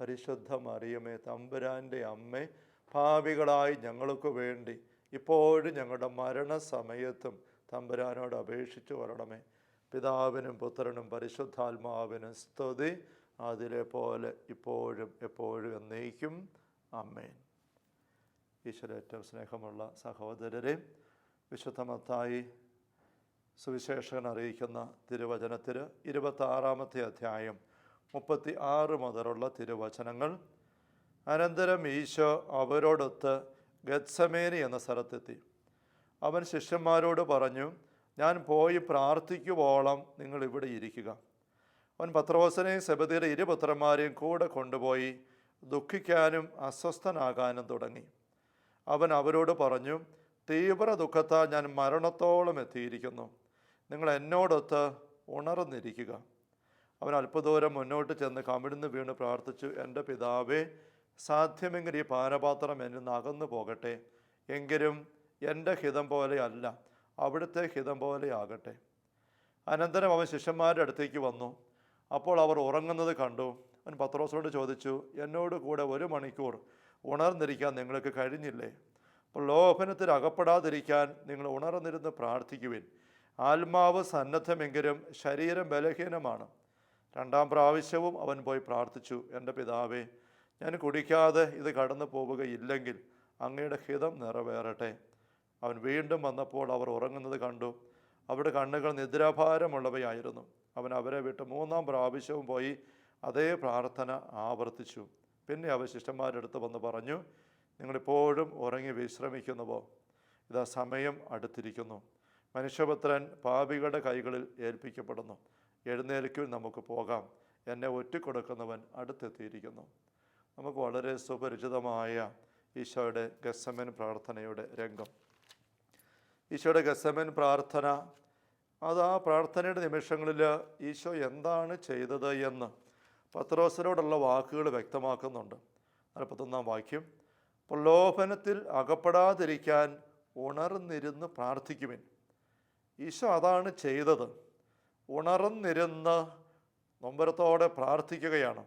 പരിശുദ്ധ മറിയമേ തമ്പുരാന്റെ അമ്മ ഭാവികളായി ഞങ്ങൾക്ക് വേണ്ടി ഇപ്പോഴും ഞങ്ങളുടെ മരണസമയത്തും തമ്പുരാനോട് അപേക്ഷിച്ചു വരണമേ. പിതാവിനും പുത്രനും പരിശുദ്ധാത്മാവിനും സ്തുതി. അതിലെ പോലെ ഇപ്പോഴും എപ്പോഴും എന്നേക്കും. അമ്മേൻ ഈശ്വര ഏറ്റവും സ്നേഹമുള്ള സഹോദരരെ വിശുദ്ധമത്തായി സുവിശേഷകൻ അറിയിക്കുന്ന തിരുവചനത്തിൽ ഇരുപത്താറാമത്തെ അധ്യായം മുപ്പത്തി ആറ് മുതലുള്ള തിരുവചനങ്ങൾ. അനന്തരം ഈശോ അവരോടൊത്ത് ഗത്സമേനി എന്ന സ്ഥലത്തെത്തി. അവൻ ശിഷ്യന്മാരോട് പറഞ്ഞു ഞാൻ പോയി പ്രാർത്ഥിക്കുവോളം നിങ്ങൾ ഇവിടെ ഇരിക്കുക. അവൻ പത്രോസനെയും സെബദിയുടെ ഇരുപുത്രന്മാരെയും കൂടെ കൊണ്ടുപോയി ദുഃഖിക്കാനും അസ്വസ്ഥനാകാനും തുടങ്ങി. അവൻ അവരോട് പറഞ്ഞു തീവ്ര ദുഃഖത്താൽ ഞാൻ മരണത്തോളം എത്തിയിരിക്കുന്നു. നിങ്ങൾ എന്നോടൊത്ത് ഉണർന്നിരിക്കുക. അവൻ അല്പദൂരം മുന്നോട്ട് ചെന്ന് കമിഴ്ന്ന് വീണ് പ്രാർത്ഥിച്ചു എന്റെ പിതാവേ സാധ്യമെങ്കിൽ ഈ പാനപാത്രം എന്നിൽ നിന്ന് അകന്നു പോകട്ടെ. എങ്കിലും എന്റെ ഹിതം പോലെയല്ല അവിടുത്തെ ഹിതം പോലെ ആകട്ടെ അനന്തരം അവൻ ശിഷ്യന്മാരുടെ അടുത്തേക്ക് വന്നു. അപ്പോൾ അവർ ഉറങ്ങുന്നത് കണ്ടു. അവൻ പത്രോസോട് ചോദിച്ചു എന്നോട് കൂടെ ഒരു മണിക്കൂർ ഉണർന്നിരിക്കാൻ നിങ്ങൾക്ക് കഴിഞ്ഞില്ലേ? പ്രലോഭനത്തിൽ ലോഭനത്തിൽ അകപ്പെടാതിരിക്കാൻ നിങ്ങൾ ഉണർന്നിരുന്ന് പ്രാർത്ഥിക്കുവിൻ. ആത്മാവ് സന്നദ്ധമെങ്കിലും ശരീരം ബലഹീനമാണ്. രണ്ടാം പ്രാവശ്യവും അവൻ പോയി പ്രാർത്ഥിച്ചു എന്റെ പിതാവേ ഞാൻ കുടിക്കാതെ ഇത് കടന്നു പോവുകയില്ലെങ്കിൽ അങ്ങയുടെ ഹിതം നിറവേറട്ടെ. അവൻ വീണ്ടും വന്നപ്പോൾ അവർ ഉറങ്ങുന്നത് കണ്ടു. അവരുടെ കണ്ണുകൾ നിദ്രാഭാരമുള്ളവയായിരുന്നു. അവൻ അവരെ വിട്ട് മൂന്നാം പ്രാവശ്യവും പോയി അതേ പ്രാർത്ഥന ആവർത്തിച്ചു. പിന്നെ അവ ശിഷ്യന്മാരുടെ അടുത്ത് വന്ന് പറഞ്ഞു നിങ്ങളിപ്പോഴും ഉറങ്ങി വിശ്രമിക്കുന്നുവോ? ഇതാ സമയം അടുത്തിരിക്കുന്നു. മനുഷ്യപുത്രൻ പാപികളുടെ കൈകളിൽ ഏൽപ്പിക്കപ്പെടുന്നു. എഴുന്നേൽക്കുവിൻ നമുക്ക് പോകാം. എന്നെ ഒറ്റിക്കൊടുക്കുന്നവൻ അടുത്തെത്തിയിരിക്കുന്നു. നമുക്ക് വളരെ സുപരിചിതമായ ഈശോയുടെ ഗസമൻ പ്രാർത്ഥനയുടെ രംഗം. ഈശോയുടെ ഗസമൻ പ്രാർത്ഥന അത് ആ പ്രാർത്ഥനയുടെ നിമിഷങ്ങളിൽ ഈശോ എന്താണ് ചെയ്തത് എന്ന് പത്രോസിനോടുള്ള വാക്കുകൾ വ്യക്തമാക്കുന്നുണ്ട്. നാൽപ്പത്തൊന്നാം വാക്യം പ്രലോഭനത്തിൽ അകപ്പെടാതിരിക്കാൻ ഉണർന്നിരുന്ന് പ്രാർത്ഥിക്കുവിൻ. ഈശോ അതാണ് ചെയ്തത്. ഉണർന്നിരുന്ന് നൊമ്പരത്തോടെ പ്രാർത്ഥിക്കുകയാണ്.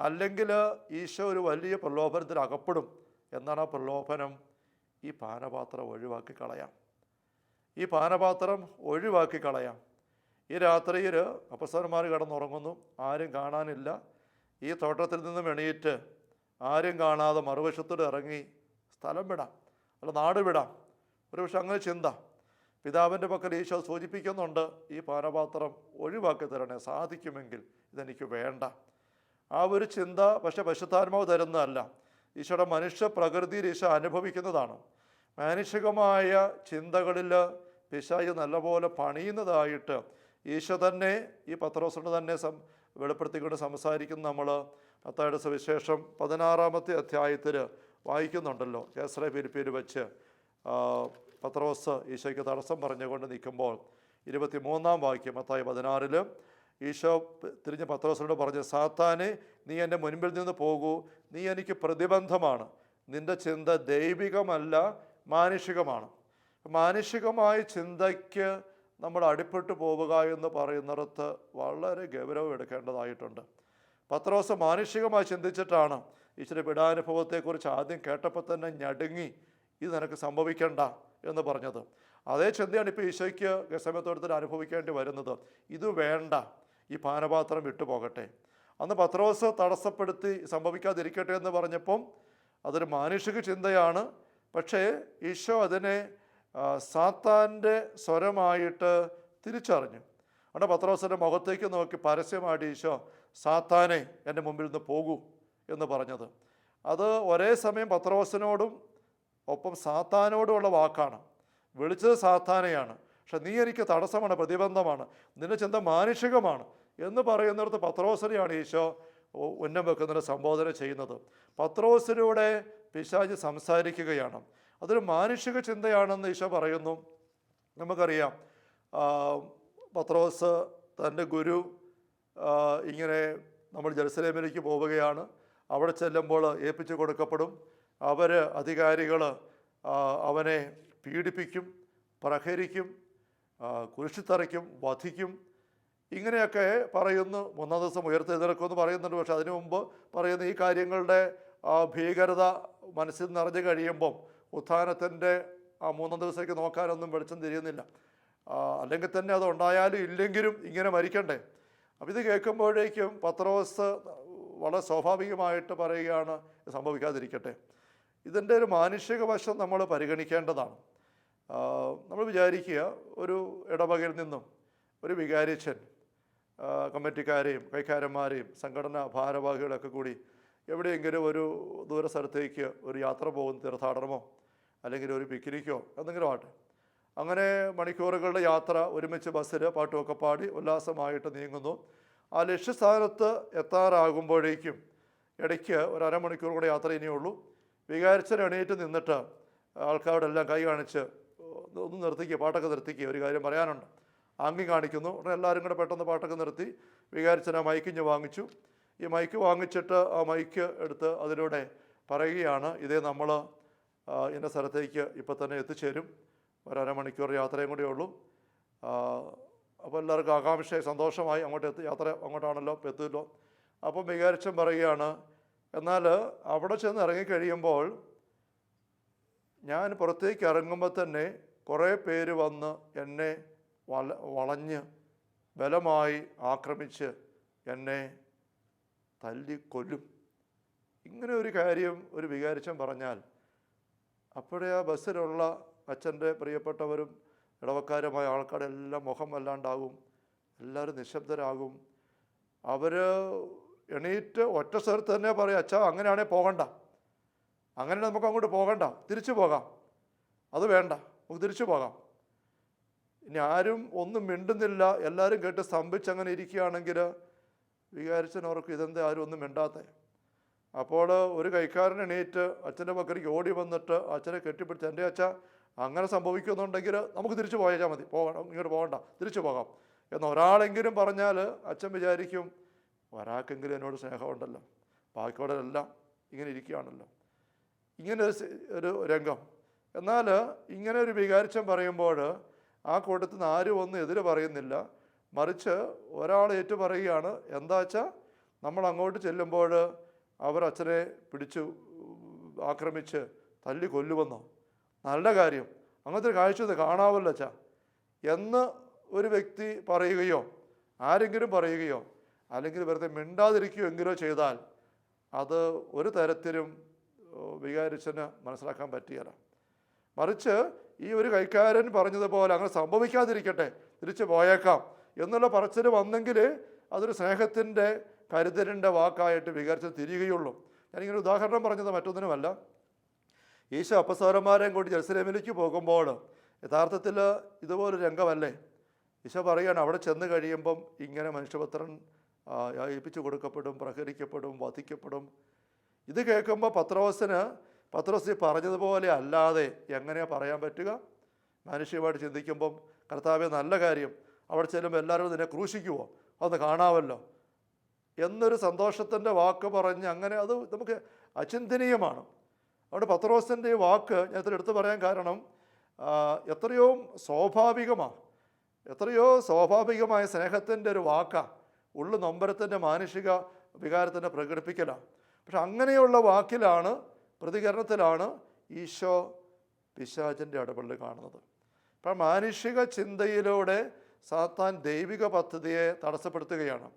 അല്ലെങ്കിൽ ഈശോ ഒരു വലിയ പ്രലോഭനത്തിൽ അകപ്പെടും എന്നാണ് ആ പ്രലോഭനം ഈ പാനപാത്രം ഒഴിവാക്കി കളയാം. ഈ പാനപാത്രം ഒഴിവാക്കി കളയാം. ഈ രാത്രിയിൽ അപ്പസ്വരന്മാർ കിടന്നുറങ്ങുന്നു. ആരും കാണാനില്ല. ഈ തോട്ടത്തിൽ നിന്നും എണീറ്റ് ആരും കാണാതെ മറുവശത്തോട് ഇറങ്ങി സ്ഥലം വിടാം. അല്ല നാട് വിടാം. ഒരു പക്ഷെ അങ്ങനെ ചിന്ത. പിതാവിന്റെ പക്കൽ ഈശോ സൂചിപ്പിക്കുന്നുണ്ട് ഈ പാനപാത്രം ഒഴിവാക്കി തരണേ സാധിക്കുമെങ്കിൽ ഇതെനിക്ക് വേണ്ട. ആ ഒരു ചിന്ത പക്ഷെ പശുത്താത്മാവ് തരുന്നതല്ല. ഈശോയുടെ മനുഷ്യ പ്രകൃതിയിൽ ഈശോ അനുഭവിക്കുന്നതാണ്. മാനുഷികമായ ചിന്തകളിൽ പിശായി നല്ലപോലെ പണിയുന്നതായിട്ട് ഈശോ തന്നെ ഈ പത്രോസിനോട് തന്നെ സം വെളിപ്പെടുത്തിക്കൊണ്ട് സംസാരിക്കുന്ന നമ്മൾ. മത്തായുടെ സുവിശേഷം പതിനാറാമത്തെ അധ്യായത്തിൽ വായിക്കുന്നുണ്ടല്ലോ കേസറെ പിരിപ്പിൽ വെച്ച്. പത്രോസ് ഈശോയ്ക്ക് തടസ്സം പറഞ്ഞുകൊണ്ട് നിൽക്കുമ്പോൾ ഇരുപത്തി മൂന്നാം വാക്യം മത്തായി പതിനാറിൽ ഈശോ തിരിഞ്ഞ് പത്രോസിനോട് പറഞ്ഞു സാത്താനെ നീ എന്റെ മുൻപിൽ നിന്ന് പോകൂ. നീ എനിക്ക് പ്രതിബന്ധമാണ്. നിന്റെ ചിന്ത ദൈവികമല്ല മാനുഷികമാണ്. മാനുഷികമായ ചിന്തയ്ക്ക് നമ്മൾ അടിപ്പെട്ടു പോവുക എന്ന് പറയുന്നിടത്ത് വളരെ ഗൗരവം എടുക്കേണ്ടതായിട്ടുണ്ട്. പത്രോസ് മാനുഷികമായി ചിന്തിച്ചിട്ടാണ് ഈശ്വര പീഡാനുഭവത്തെക്കുറിച്ച് ആദ്യം കേട്ടപ്പോൾ തന്നെ ഞടുങ്ങി ഇത് നിനക്ക് സംഭവിക്കണ്ട. എന്ന് പറഞ്ഞത്. അതേ ചിന്തയാണ് ഇപ്പോൾ ഈശോയ്ക്ക് ഗസമത്തോടത്തിൽ അനുഭവിക്കേണ്ടി വരുന്നത്. ഇത് വേണ്ട. ഈ പാനപാത്രം വിട്ടുപോകട്ടെ. അന്ന് പത്രോസ് തടസ്സപ്പെടുത്തി സംഭവിക്കാതിരിക്കട്ടെ എന്ന് പറഞ്ഞപ്പം അതൊരു മാനുഷിക ചിന്തയാണ്. പക്ഷേ ഈശോ അതിനെ സാത്താന്റെ സ്വരമായിട്ട് തിരിച്ചറിഞ്ഞു. അവിടെ പത്രോസിന്റെ മുഖത്തേക്ക് നോക്കി പരസ്യമായിട്ട് ഈശോ സാത്താനെ എന്റെ മുമ്പിൽ നിന്ന് പോകൂ എന്ന് പറഞ്ഞത്. അത് ഒരേ സമയം പത്രോസിനോടും ഒപ്പം സാത്താനോടുമുള്ള വാക്കാണ്. വിളിച്ചത് സാത്താനെയാണ്. പക്ഷെ നീ എനിക്ക് തടസ്സമാണ് പ്രതിബന്ധമാണ്. നിന്റെ ചിന്ത മാനുഷികമാണ് എന്ന് പറയുന്നിടത്ത് പത്രോസിനെയാണ് ഈശോ ഉന്നം വെക്കുന്നതിന് സംബോധന ചെയ്യുന്നത്. പത്രോസിലൂടെ പിശാജ് സംസാരിക്കുകയാണ്. അതൊരു മാനുഷിക ചിന്തയാണെന്ന് ഈശോ പറയുന്നു. നമുക്കറിയാം. പത്രോസ് തന്റെ ഗുരു ഇങ്ങനെ നമ്മൾ ജെറുസലേമിലേക്ക് പോവുകയാണ്. അവിടെ ചെല്ലുമ്പോൾ ഏൽപ്പിച്ചു കൊടുക്കപ്പെടും. അവർ അധികാരികൾ അവനെ പീഡിപ്പിക്കും പ്രഹരിക്കും കുരിശിത്തറയ്ക്കും വധിക്കും. ഇങ്ങനെയൊക്കെ പറയുന്നു. മൂന്നാം ദിവസം ഉയർത്തെഴുന്നേൽക്കുമെന്ന് പറയുന്നുണ്ട്. പക്ഷേ അതിനു മുമ്പ് പറയുന്ന ഈ കാര്യങ്ങളുടെ ഭീകരത മനസ്സിൽ നിറഞ്ഞു കഴിയുമ്പം ഉത്ഥാനത്തിന്റെ ആ മൂന്നാം ദിവസത്തേക്ക് നോക്കാനൊന്നും വെളിച്ചം തിരിയുന്നില്ല. അല്ലെങ്കിൽ തന്നെ അത് ഉണ്ടായാലും ഇല്ലെങ്കിലും ഇങ്ങനെ മരിക്കണ്ടേ? അപ്പം ഇത് കേൾക്കുമ്പോഴേക്കും പത്രോസ് വളരെ സ്വാഭാവികമായിട്ട് പറയുകയാണ് സംഭവിക്കാതിരിക്കട്ടെ. ഇതിന്റെ ഒരു മാനുഷിക വശം നമ്മൾ പരിഗണിക്കേണ്ടതാണ്. നമ്മൾ വിചാരിക്കുക ഒരു ഇടവകയിൽ നിന്നും ഒരു വികാരിച്ചൻ കമ്മിറ്റിക്കാരെയും കൈക്കാരന്മാരെയും സംഘടനാ ഭാരവാഹികളൊക്കെ കൂടി എവിടെയെങ്കിലും ഒരു ദൂര സ്ഥലത്തേക്ക് ഒരു യാത്ര പോകുന്ന തീർത്ഥാടനമോ അല്ലെങ്കിൽ ഒരു പിക്നിക്കോ എന്തെങ്കിലും ആട്ടെ അങ്ങനെ മണിക്കൂറുകളുടെ യാത്ര ഒരുമിച്ച് ബസ്സിൽ പാട്ടുമൊക്കെ പാടി ഉല്ലാസമായിട്ട് നീങ്ങുന്നു. ആ ലക്ഷ്യസ്ഥാനത്ത് എത്താറാകുമ്പോഴേക്കും ഇടയ്ക്ക് ഒരു അരമണിക്കൂർ കൂടെ യാത്ര ഇനിയുള്ളൂ. വികാരിച്ചൻ എണീറ്റ് നിന്നിട്ട് ആൾക്കാരോടെല്ലാം കൈ കാണിച്ച് ഒന്ന് നിർത്തിക്കുക പാട്ടൊക്കെ നിർത്തിക്കുക ഒരു കാര്യം പറയാനുണ്ട്. ആംഗ്യം കാണിക്കുന്നു. ഉടനെ എല്ലാവരും കൂടെ പെട്ടെന്ന് പാട്ടൊക്കെ നിർത്തി വികാരിച്ചൻ ആ മൈക്കിഞ്ഞ് വാങ്ങിച്ചു. ഈ മൈക്ക് വാങ്ങിച്ചിട്ട് ആ മൈക്ക് എടുത്ത് അതിലൂടെ പറയുകയാണ്. ഇതേ നമ്മൾ ഇന്ന സ്ഥലത്തേക്ക് ഇപ്പം തന്നെ എത്തിച്ചേരും. ഒരമണിക്കൂർ യാത്രയും കൂടെ ഉള്ളൂ. അപ്പോൾ എല്ലാവർക്കും ആകാംക്ഷയായി സന്തോഷമായി അങ്ങോട്ട് എത്തി യാത്ര അങ്ങോട്ടാണല്ലോ എത്തുമല്ലോ അപ്പം വികാരിച്ചൻ പറയുകയാണ് എന്നാൽ അവിടെ ചെന്ന് ഇറങ്ങിക്കഴിയുമ്പോൾ ഞാൻ പുറത്തേക്ക് ഇറങ്ങുമ്പോൾ തന്നെ കുറേ പേര് വന്ന് എന്നെ വള വളഞ്ഞ് ബലമായി ആക്രമിച്ച് എന്നെ തല്ലിക്കൊല്ലും ഇങ്ങനെ ഒരു കാര്യം ഒരു വികാരിച്ചൻ പറഞ്ഞാൽ അപ്പോഴേ ആ ബസ്സിലുള്ള അച്ഛന്റെ പ്രിയപ്പെട്ടവരും ഇടവക്കാരുമായ ആൾക്കാരെല്ലാം മുഖം വല്ലാണ്ടാകും എല്ലാവരും നിശബ്ദരാകും. അവർ എണീറ്റ് ഒറ്റ സ്ഥലത്ത് തന്നെ പറയും അച്ഛാ അങ്ങനെയാണെങ്കിൽ പോകണ്ട. അങ്ങനെ നമുക്ക് അങ്ങോട്ട് പോകണ്ട. തിരിച്ചു പോകാം. അത് വേണ്ട. നമുക്ക് തിരിച്ചു പോകാം. ഇനി ആരും ഒന്നും മിണ്ടുന്നില്ല. എല്ലാവരും കേട്ട് സ്തംഭിച്ചങ്ങനെ ഇരിക്കുകയാണെങ്കിൽ വികാരിച്ചനവർക്ക് ഇതെന്താ ആരും ഒന്നും മിണ്ടാത്തേ? അപ്പോൾ ഒരു കൈക്കാരൻ എണീറ്റ് അച്ഛന്റെ പക്കലേക്ക് ഓടി വന്നിട്ട് അച്ഛനെ കെട്ടിപ്പിടിച്ച് എന്റെ അച്ഛ അങ്ങനെ സംഭവിക്കുന്നുണ്ടെങ്കിൽ നമുക്ക് തിരിച്ചു പോയാൽ മതി. പോകണം. ഇങ്ങോട്ട് പോകണ്ട. തിരിച്ചു പോകാം. എന്ന് ഒരാളെങ്കിലും പറഞ്ഞാൽ അച്ഛൻ വിചാരിക്കും ഒരാൾക്കെങ്കിലും എന്നോട് സ്നേഹമുണ്ടല്ലോ. ബാക്കിയോടെല്ലാം ഇങ്ങനെ ഇരിക്കുകയാണല്ലോ. ഇങ്ങനെ ഒരു രംഗം. എന്നാൽ ഇങ്ങനെ ഒരു വികാരിച്ചം പറയുമ്പോൾ ആ കൂട്ടത്തിൽ നിന്ന് ആരും ഒന്നും എതിര് പറയുന്നില്ല. മറിച്ച് ഒരാൾ ഏറ്റു പറയുകയാണ് എന്താ വെച്ചാൽ നമ്മൾ അങ്ങോട്ട് ചെല്ലുമ്പോൾ അവർ അച്ഛനെ പിടിച്ചു ആക്രമിച്ച് തല്ലി കൊല്ലുമെന്നോ? നല്ല കാര്യം. അങ്ങനത്തെ ഒരു കാഴ്ച ഇത് കാണാവല്ലോ അച്ഛാ. എന്ന് ഒരു വ്യക്തി പറയുകയോ ആരെങ്കിലും പറയുകയോ അല്ലെങ്കിൽ വെറുതെ മിണ്ടാതിരിക്കുകയെങ്കിലോ ചെയ്താൽ അത് ഒരു തരത്തിലും വികാരിച്ചന് മനസ്സിലാക്കാൻ പറ്റിയല്ല. മറിച്ച് ഈ ഒരു കൈക്കാരൻ പറഞ്ഞതുപോലെ അങ്ങനെ സംഭവിക്കാതിരിക്കട്ടെ തിരിച്ചു പോയേക്കാം എന്നുള്ള പറച്ചിൽ വന്നെങ്കിൽ അതൊരു സ്നേഹത്തിന്റെ കരുതലിന്റെ വാക്കായിട്ട് വികാരിച്ച് തിരിയുകയുള്ളൂ. ഞാനിങ്ങനെ ഉദാഹരണം പറഞ്ഞത് മറ്റൊന്നിനുമല്ല. ഈശോ അപ്പസ്വരന്മാരെയും കൂടി ജെറുസലേമിലേക്ക് പോകുമ്പോൾ യഥാർത്ഥത്തിൽ ഇതുപോലൊരു രംഗമല്ലേ? ഈശോ പറയുകയാണ് അവിടെ ചെന്ന് കഴിയുമ്പം ഇങ്ങനെ മനുഷ്യപുത്രൻ ഏൽപ്പിച്ചു കൊടുക്കപ്പെടും പ്രഹരിക്കപ്പെടും വധിക്കപ്പെടും. ഇത് കേൾക്കുമ്പോൾ പത്രോസിന് പത്രോസ് പറഞ്ഞതുപോലെ അല്ലാതെ എങ്ങനെയാണ് പറയാൻ പറ്റുക? മാനുഷികമായിട്ട് ചിന്തിക്കുമ്പം കർത്താവെ നല്ല കാര്യം. അവിടെ ചെല്ലുമ്പോൾ എല്ലാവരും നിന്നെ ക്രൂശിക്കുമോ അതൊന്ന് കാണാമല്ലോ. എന്നൊരു സന്തോഷത്തിന്റെ വാക്ക് പറഞ്ഞ് അങ്ങനെ അത് നമുക്ക് അചിന്തനീയമാണ്. അവിടെ പത്രോസിന്റെ വാക്ക് ഞാൻ ഇതിൽ എടുത്തു പറയാൻ കാരണം എത്രയോ സ്വാഭാവികമാണ്. എത്രയോ സ്വാഭാവികമായ സ്നേഹത്തിന്റെ ഒരു വാക്കാണ് ഉള്ളു നൊമ്പരത്തിന്റെ മാനുഷിക വികാരത്തിന്റെ പ്രകടിപ്പിക്കലാണ്. പക്ഷെ അങ്ങനെയുള്ള വാക്കിലാണ് പ്രതികരണത്തിലാണ് ഈശോ പിശാചിന്റെ ഇടപെടൽ കാണുന്നത്. അപ്പം മാനുഷിക ചിന്തയിലൂടെ സാത്താൻ ദൈവിക പദ്ധതിയെ തടസ്സപ്പെടുത്തുകയാണ്.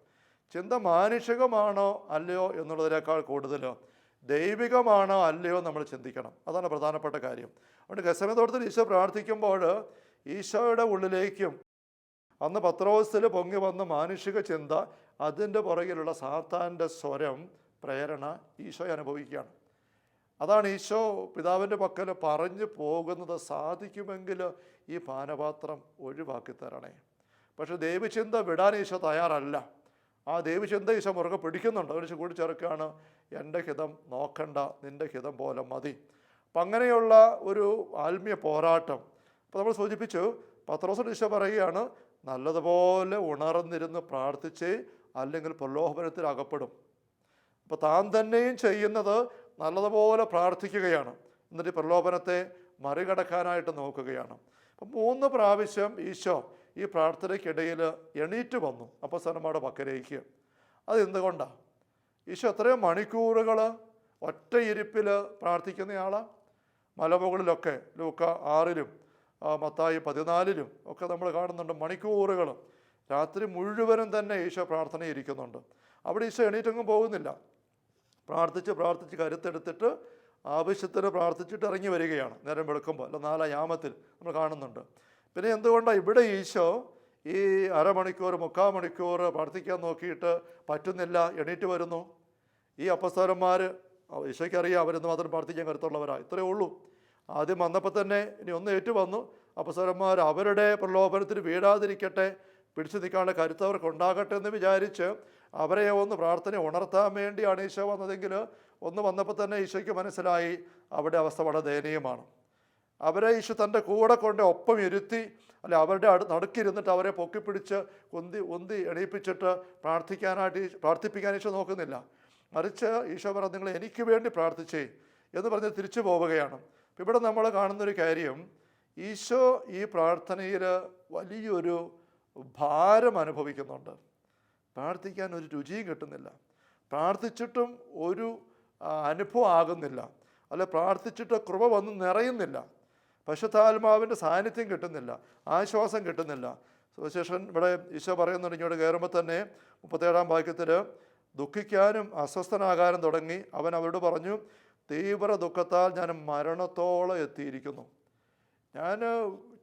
ചിന്ത മാനുഷികമാണോ അല്ലയോ എന്നുള്ളതിനേക്കാൾ കൂടുതലോ ദൈവികമാണോ അല്ലയോ നമ്മൾ ചിന്തിക്കണം. അതാണ് പ്രധാനപ്പെട്ട കാര്യം. അതുകൊണ്ട് ഗസമത്തോട്ടത്തിൽ ഈശോ പ്രാർത്ഥിക്കുമ്പോൾ ഈശോയുടെ ഉള്ളിലേക്കും അന്ന് പത്രോസിൽ പൊങ്ങി വന്ന മാനുഷിക ചിന്ത അതിന്റെ പുറകിലുള്ള സാത്താന്റെ സ്വരം പ്രേരണ ഈശോ അനുഭവിക്കുകയാണ്. അതാണ് ഈശോ പിതാവിന്റെ പക്കൽ പറഞ്ഞു പോകുന്നത് സാധിക്കുമെങ്കിൽ ഈ പാനപാത്രം ഒഴിവാക്കി തരണേ. പക്ഷെ ദേവിചിന്ത വിടാൻ ഈശോ തയ്യാറല്ല. ആ ദേവിചിന്ത ഈശോ മുറുകെ പിടിക്കുന്നുണ്ട്. ഒരു കൂടിച്ചേർക്കുകയാണ് എന്റെ ഹിതം നോക്കണ്ട നിന്റെ ഹിതം പോലെ മതി. അപ്പം അങ്ങനെയുള്ള ഒരു ആത്മീയ പോരാട്ടം. അപ്പോൾ നമ്മൾ സൂചിപ്പിച്ചു പത്രോസ് ഈശോ പറയുകയാണ് നല്ലതുപോലെ ഉണർന്നിരുന്ന് പ്രാർത്ഥിച്ച് അല്ലെങ്കിൽ പ്രലോഭനത്തിൽ അകപ്പെടും. അപ്പോൾ താൻ തന്നെയും ചെയ്യുന്നത് നല്ലതുപോലെ പ്രാർത്ഥിക്കുകയാണ്. എന്നിട്ട് പ്രലോഭനത്തെ മറികടക്കാനായിട്ട് നോക്കുകയാണ്. അപ്പം മൂന്ന് പ്രാവശ്യം ഈശോ ഈ പ്രാർത്ഥനയ്ക്കിടയിൽ എണീറ്റ് വന്നു. അപ്പസ്വരന്മാരുടെ പക്കലേക്ക് അത് എന്തുകൊണ്ടാണ് ഈശോ എത്രയോ മണിക്കൂറുകൾ ഒറ്റയിരിപ്പിൽ പ്രാർത്ഥിക്കുന്നയാളാണ് മലമുകളിലൊക്കെ ലൂക്ക ആറിലും മത്തായി പതിനാലിലും ഒക്കെ നമ്മൾ കാണുന്നുണ്ട് മണിക്കൂറുകൾ രാത്രി മുഴുവനും തന്നെ ഈശോ പ്രാർത്ഥന ഇരിക്കുന്നുണ്ട് അവിടെ ഈശോ എണീറ്റൊന്നും പോകുന്നില്ല. പ്രാർത്ഥിച്ച് പ്രാർത്ഥിച്ച് കരുത്തെടുത്തിട്ട് ആവശ്യത്തിന് പ്രാർത്ഥിച്ചിട്ട് ഇറങ്ങി വരികയാണ്. നേരം വെളുക്കുമ്പോൾ അല്ല നാലാം യാമത്തിൽ നമ്മൾ കാണുന്നുണ്ട്. പിന്നെ എന്തുകൊണ്ടാണ് ഇവിടെ ഈശോ ഈ അരമണിക്കൂർ മുക്കാൽ മണിക്കൂർ പ്രാർത്ഥിക്കാൻ നോക്കിയിട്ട് പറ്റുന്നില്ല എണീറ്റ് വരുന്നു? ഈ അപ്പസ്തോലന്മാർ ഈശോയ്ക്കറിയാം അവരെന്ന് മാത്രം പ്രാർത്ഥിക്കാൻ കരുത്തുള്ളവരാണ് ഇത്രയേ ഉള്ളൂ. ആദ്യം വന്നപ്പോൾ തന്നെ ഇനി ഒന്ന് ഏറ്റു വന്നു അപ്പസരന്മാർ അവരുടെ പ്രലോഭനത്തിന് വീഴാതിരിക്കട്ടെ പിടിച്ചു നിൽക്കാനുള്ള കരുത്ത് അവർക്ക് ഉണ്ടാകട്ടെ എന്ന് വിചാരിച്ച് അവരെ ഒന്ന് പ്രാർത്ഥന ഉണർത്താൻ വേണ്ടിയാണ് ഈശോ വന്നതെങ്കിൽ ഒന്ന് വന്നപ്പോൾ തന്നെ ഈശോയ്ക്ക് മനസ്സിലായി അവരുടെ അവസ്ഥ വളരെ ദയനീയമാണ്. അവരെ ഈശോ തന്റെ കൂടെ കൊണ്ട് ഒപ്പം ഇരുത്തി അല്ലെ അവരുടെ അടു നടുക്കിരുന്നിട്ട് അവരെ പൊക്കിപ്പിടിച്ച് ഉന്തി ഉന്തി എണീപ്പിച്ചിട്ട് പ്രാർത്ഥിക്കാനായിട്ട് പ്രാർത്ഥിപ്പിക്കാൻ ഈശോ നോക്കുന്നില്ല. മറിച്ച് ഈശോ പറഞ്ഞു നിങ്ങൾ എനിക്ക് വേണ്ടി പ്രാർത്ഥിച്ചേ എന്ന് പറഞ്ഞ് തിരിച്ചു പോവുകയാണ്. അപ്പം ഇവിടെ നമ്മൾ കാണുന്നൊരു കാര്യം ഈശോ ഈ പ്രാർത്ഥനയിൽ വലിയൊരു ഭാരം അനുഭവിക്കുന്നുണ്ട്. പ്രാർത്ഥിക്കാൻ ഒരു രുചിയും കിട്ടുന്നില്ല. പ്രാർത്ഥിച്ചിട്ടും ഒരു അനുഭവം ആകുന്നില്ല. അല്ല പ്രാർത്ഥിച്ചിട്ട് കൃപ വന്ന് നിറയുന്നില്ല. പശുത്താത്മാവിന്റെ സാന്നിധ്യം കിട്ടുന്നില്ല. ആശ്വാസം കിട്ടുന്നില്ല. സുവിശേഷൻ ഇവിടെ ഈശോ പറയുന്നുണ്ട് ഇങ്ങോട്ട് കയറുമ്പോൾ തന്നെ മുപ്പത്തേഴാം വാക്യത്തിൽ ദുഃഖിക്കാനും അസ്വസ്ഥനാകാനും തുടങ്ങി അവൻ അവരോട് പറഞ്ഞു തീവ്ര ദുഃഖത്താൽ ഞാൻ മരണത്തോളം എത്തിയിരിക്കുന്നു. ഞാൻ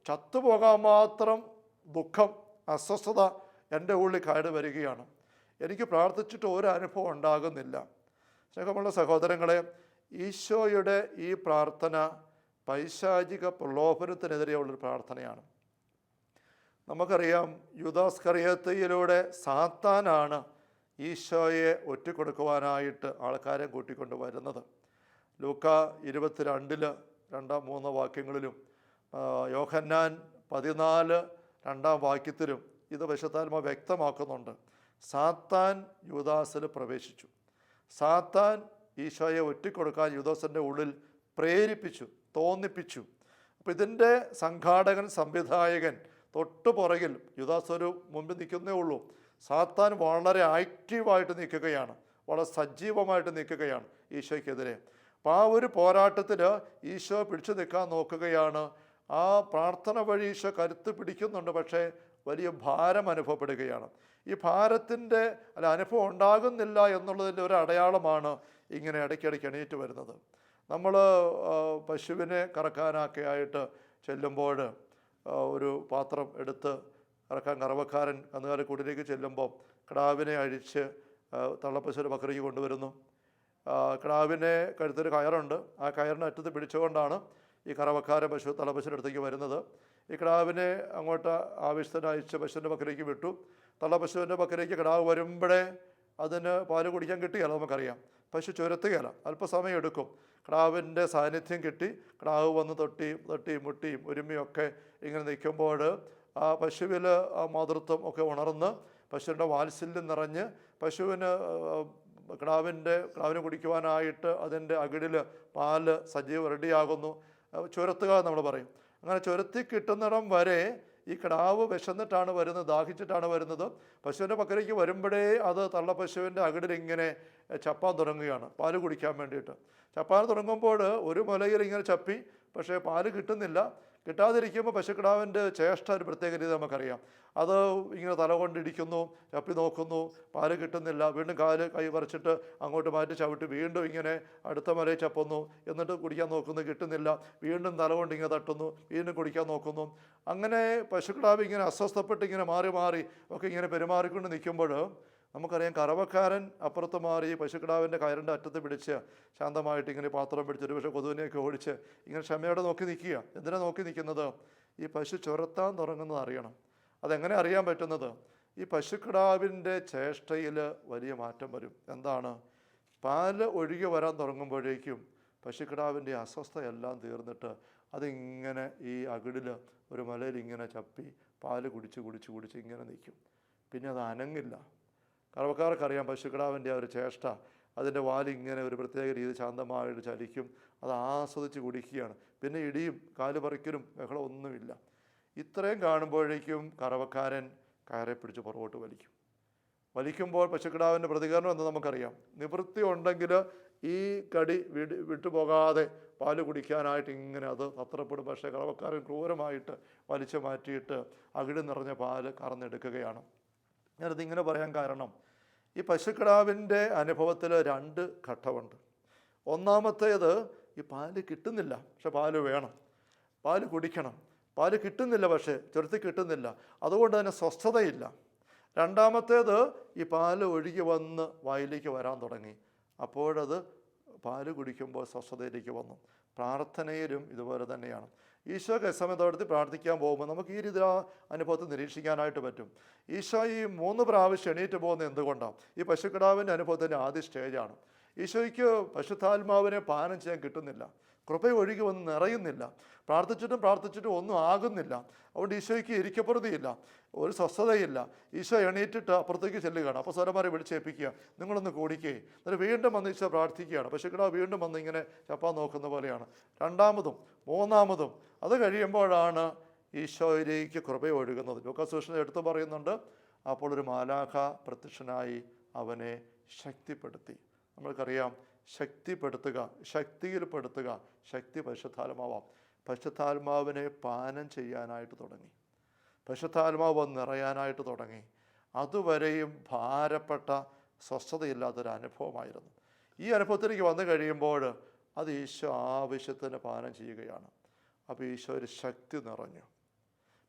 ചത്തുപോകാൻ മാത്രം ദുഃഖം അസ്വസ്ഥത എന്റെ ഉള്ളിൽ കയറി വരികയാണ്. എനിക്ക് പ്രാർത്ഥിച്ചിട്ട് ഒരു അനുഭവം ഉണ്ടാകുന്നില്ല. സ്നേഹമുള്ള സഹോദരങ്ങളെ ഈശോയുടെ ഈ പ്രാർത്ഥന പൈശാചിക പ്രലോഭനത്തിനെതിരെയുള്ളൊരു പ്രാർത്ഥനയാണ്. നമുക്കറിയാം യുദാസ് കറിയത്തയിലൂടെ സാത്താനാണ് ഈശോയെ ഒറ്റ കൊടുക്കുവാനായിട്ട് ആൾക്കാരെ കൂട്ടിക്കൊണ്ട് വരുന്നത് ലൂക്ക ഇരുപത്തിരണ്ടിൽ രണ്ടാം മൂന്ന് വാക്യങ്ങളിലും യോഹന്നാൻ പതിനാല് രണ്ടാം വാക്യത്തിലും ഇത് വിശത്താൽമ വ്യക്തമാക്കുന്നുണ്ട്. സാത്താൻ യുദാസിൽ പ്രവേശിച്ചു. സാത്താൻ ഈശോയെ ഒറ്റിക്കൊടുക്കാൻ യുദാസിന്റെ ഉള്ളിൽ പ്രേരിപ്പിച്ചു തോന്നിപ്പിച്ചു. അപ്പോൾ ഇതിന്റെ സംഘാടകൻ സംവിധായകൻ തൊട്ടു പുറകിൽ യുദാസ് ഒരു മുമ്പിൽ നിൽക്കുന്നേ ഉള്ളൂ. സാത്താൻ വളരെ ആക്റ്റീവായിട്ട് നിൽക്കുകയാണ്. വളരെ സജീവമായിട്ട് നിൽക്കുകയാണ് ഈശോയ്ക്കെതിരെ. അപ്പോൾ ആ ഒരു പോരാട്ടത്തിൽ ഈശോ പിടിച്ചു നിൽക്കാൻ നോക്കുകയാണ്. ആ പ്രാർത്ഥന വഴി ഈശോ കരുത്ത് പിടിക്കുന്നുണ്ട് പക്ഷേ വലിയ ഭാരം അനുഭവപ്പെടുകയാണ്. ഈ ഭാരത്തിന്റെ അല്ല അനുഭവം ഉണ്ടാകുന്നില്ല എന്നുള്ളതിന്റെ ഒരു അടയാളമാണ് ഇങ്ങനെ ഇടയ്ക്കിടയ്ക്ക് എണീറ്റ് വരുന്നത്. നമ്മൾ പശുവിനെ കറക്കാനൊക്കെ ആയിട്ട് ചെല്ലുമ്പോൾ ഒരു പാത്രം എടുത്ത് കറക്കാൻ കറവക്കാരൻ കന്നുകാലിക്കൂട്ടിലേക്ക് ചെല്ലുമ്പോൾ കടാവിനെ അഴിച്ച് തള്ളപ്പശുവിന്റെ ബക്കറിക്ക് കൊണ്ടുവരുന്നു. കിടാവിനെ കഴുത്തൊരു കയറുണ്ട്. ആ കയറിന് അറ്റത്ത് പിടിച്ചുകൊണ്ടാണ് ഈ കറവക്കാരൻ പശു അടുത്തേക്ക് വരുന്നത്. ഈ കിടാവിനെ അങ്ങോട്ട് ആവശ്യത്തിന് അയച്ച് പശുവിന്റെ പക്കലേക്ക് വിട്ടു. തള്ളപ്പശുവിന്റെ പക്കലേക്ക് കിടാവ് വരുമ്പോഴേ അതിന് പാൽ കുടിക്കാൻ കിട്ടിയാലോ നമുക്കറിയാം. പശു ചുരത്തുകയല്ല അല്പസമയം എടുക്കും. കിടാവിന്റെ സാന്നിധ്യം കിട്ടി കിടാവ് വന്ന് തൊട്ടി തൊട്ടി മുട്ടിയും ഒരുമയൊക്കെ ഇങ്ങനെ നിൽക്കുമ്പോൾ ആ പശുവിൽ ആ മാതൃത്വം ഒക്കെ ഉണർന്ന് പശുവിന്റെ വാത്സല്യം നിറഞ്ഞ് പശുവിന് കിടാവിന്റെ കിടാവിനെ കുടിക്കുവാനായിട്ട് അതിന്റെ അകിടിൽ പാൽ സജീവ റെഡിയാകുന്നു. ചുരത്തുക നമ്മൾ പറയും. അങ്ങനെ ചുരത്തി കിട്ടുന്നിടം വരെ ഈ കിടാവ് വിശന്നിട്ടാണ് വരുന്നത് ദാഹിച്ചിട്ടാണ് വരുന്നത്. പശുവിന്റെ പക്കലേക്ക് വരുമ്പോഴേ അത് തള്ള പശുവിന്റെ അകിടിൽ ഇങ്ങനെ ചപ്പാൻ തുടങ്ങുകയാണ് പാൽ കുടിക്കാൻ വേണ്ടിയിട്ട്. ചപ്പാൻ തുടങ്ങുമ്പോൾ ഒരു മുലയിൽ ഇങ്ങനെ ചപ്പി പക്ഷേ പാൽ കിട്ടുന്നില്ല. കിട്ടാതിരിക്കുമ്പോൾ പശുക്കിടാവിന്റെ ചേഷ്ട ഒരു പ്രത്യേക രീതി നമുക്കറിയാം. അത് ഇങ്ങനെ തല കൊണ്ടിടിക്കുന്നു ചപ്പി നോക്കുന്നു പാൽ കിട്ടുന്നില്ല. വീണ്ടും കാൽ കൈ പറിച്ചിട്ട് അങ്ങോട്ട് മാറ്റി ചവിട്ടി വീണ്ടും ഇങ്ങനെ അടുത്ത മലയിൽ ചപ്പുന്നു. എന്നിട്ട് കുടിക്കാൻ നോക്കുന്നു കിട്ടുന്നില്ല. വീണ്ടും തല കൊണ്ട് ഇങ്ങനെ തട്ടുന്നു വീണ്ടും കുടിക്കാൻ നോക്കുന്നു. അങ്ങനെ പശുക്കിടാവ് ഇങ്ങനെ അസ്വസ്ഥപ്പെട്ട് ഇങ്ങനെ മാറി മാറി ഒക്കെ ഇങ്ങനെ പെരുമാറിക്കൊണ്ട് നിൽക്കുമ്പോൾ നമുക്കറിയാം കറവക്കാരൻ അപ്പുറത്ത് മാറി പശുക്കിടാവിന്റെ കയറിന്റെ അറ്റത്ത് പിടിച്ച് ശാന്തമായിട്ട് ഇങ്ങനെ പാത്രം പിടിച്ച് ഒരു പക്ഷേ കൊതുവിനെയൊക്കെ ഓടിച്ച് ഇങ്ങനെ ക്ഷമയോടെ നോക്കി നിൽക്കുക. എന്തിനാ നോക്കി നിൽക്കുന്നത്? ഈ പശു ചുരത്താൻ തുടങ്ങുന്നത് അറിയണം. അതെങ്ങനെ അറിയാൻ പറ്റുന്നത്? ഈ പശുക്കിടാവിന്റെ ചേഷ്ടയിൽ വലിയ മാറ്റം വരും. എന്താണ്? പാൽ ഒഴുകി വരാൻ തുടങ്ങുമ്പോഴേക്കും പശുക്കിടാവിന്റെ അസ്വസ്ഥയെല്ലാം തീർന്നിട്ട് അതിങ്ങനെ ഈ അകിടിൽ ഒരു മലയിൽ ഇങ്ങനെ ചപ്പി പാൽ കുടിച്ച് കുടിച്ച് കുടിച്ച് ഇങ്ങനെ നിൽക്കും. പിന്നെ അത് അനങ്ങില്ല. കറവക്കാർക്കറിയാം പശുക്കിടാവിന്റെ ആ ഒരു ചേഷ്ട അതിന്റെ വാലിങ്ങനെ ഒരു പ്രത്യേക രീതി ശാന്തമായിട്ട് ചലിക്കും അത് ആസ്വദിച്ച് കുടിക്കുകയാണ്. പിന്നെ ഇടിയും കാൽ പറിക്കലും ബഹളം ഒന്നുമില്ല. ഇത്രയും കാണുമ്പോഴേക്കും കറവക്കാരൻ കയറെ പിടിച്ച് പുറകോട്ട് വലിക്കും. വലിക്കുമ്പോൾ പശുക്കിടാവിന്റെ പ്രതികരണം എന്ന് നമുക്കറിയാം. നിവൃത്തി ഉണ്ടെങ്കിൽ ഈ കടി വിട് വിട്ടുപോകാതെ പാൽ കുടിക്കാനായിട്ട് ഇങ്ങനെ അത് തത്രപ്പെടും. പക്ഷേ കറവക്കാരൻ ക്രൂരമായിട്ട് വലിച്ചു മാറ്റിയിട്ട് അകിട് നിറഞ്ഞ പാൽ കറന്നെടുക്കുകയാണ്. ഞാനത് ഇങ്ങനെ പറയാൻ കാരണം ഈ പശുക്കിടാവിന്റെ അനുഭവത്തിൽ രണ്ട് ഘട്ടമുണ്ട്. ഒന്നാമത്തേത് ഈ പാൽ കിട്ടുന്നില്ല പക്ഷെ പാൽ വേണം. പാൽ കുടിക്കണം. പാൽ കിട്ടുന്നില്ല പക്ഷേ ചെറുത്തി കിട്ടുന്നില്ല. അതുകൊണ്ട് തന്നെ സ്വസ്ഥതയില്ല. രണ്ടാമത്തേത് ഈ പാൽ ഒഴുകി വന്ന് വായിലേക്ക് വരാൻ തുടങ്ങി. അപ്പോഴത് പാൽ കുടിക്കുമ്പോൾ സ്വസ്ഥതയിലേക്ക് വന്നു. പ്രാർത്ഥനയിലും ഇതുപോലെ തന്നെയാണ്. ഈശോ സമയത്തോടത്തി പ്രാർത്ഥിക്കാൻ പോകുമ്പോൾ നമുക്ക് ഈ രീതി ആ അനുഭവത്തെ നിരീക്ഷിക്കാനായിട്ട് പറ്റും. ഈശോ ഈ മൂന്ന് പ്രാവശ്യം എണീറ്റ് പോകുന്നത് എന്തുകൊണ്ടാണ്? ഈ പശുക്കിടാവിന്റെ അനുഭവത്തിന്റെ ആദ്യ സ്റ്റേജാണ്. ഈശോയ്ക്ക് പശുത്താത്മാവിനെ പാനം ചെയ്യാൻ കിട്ടുന്നില്ല. കൃപ ഒഴുകി വന്ന് നിറയുന്നില്ല. പ്രാർത്ഥിച്ചിട്ടും പ്രാർത്ഥിച്ചിട്ടും ഒന്നും ആകുന്നില്ല. അതുകൊണ്ട് ഈശോയ്ക്ക് ഇരിക്കപ്പെടുത്തിയില്ല ഒരു സ്വസ്ഥതയില്ല. ഈശോ എണീറ്റിട്ട് അപ്പുറത്തേക്ക് ചെല്ലുകയാണ്. അപ്പോൾ സ്വരമാരെ വിളിച്ചേൽപ്പിക്കുക നിങ്ങളൊന്ന് കൂടിക്കേ. എന്നിട്ട് വീണ്ടും വന്ന് ഈശോ പ്രാർത്ഥിക്കുകയാണ്. പക്ഷേ കിടാ വീണ്ടും വന്ന് ഇങ്ങനെ ചപ്പാൻ നോക്കുന്ന പോലെയാണ്. രണ്ടാമതും മൂന്നാമതും അത് കഴിയുമ്പോഴാണ് ഈശോയിലേക്ക് കൃപ ഒഴുകുന്നത് ലൂക്കാസൂഷണ എടുത്തു പറയുന്നുണ്ട് അപ്പോൾ ഒരു മാലാഖ പ്രത്യക്ഷനായി അവനെ ശക്തിപ്പെടുത്തി. നമ്മൾക്കറിയാം ശക്തിപ്പെടുത്തുക ശക്തിയിൽപ്പെടുത്തുക ശക്തി പരിശുദ്ധാത്മാവാം. പരിശുദ്ധാത്മാവിനെ പാനം ചെയ്യാനായിട്ട് തുടങ്ങി. പരിശുദ്ധാത്മാവ് നിറയാനായിട്ട് തുടങ്ങി. അതുവരെയും ഭാരപ്പെട്ട സ്വസ്ഥതയില്ലാത്തൊരു അനുഭവമായിരുന്നു. ഈ അനുഭവത്തിലേക്ക് വന്നു കഴിയുമ്പോൾ അത് ഈശോ ആവശ്യത്തിന് പാനം ചെയ്യുകയാണ്. അപ്പോൾ ഈശോ ഒരു ശക്തി നിറഞ്ഞു.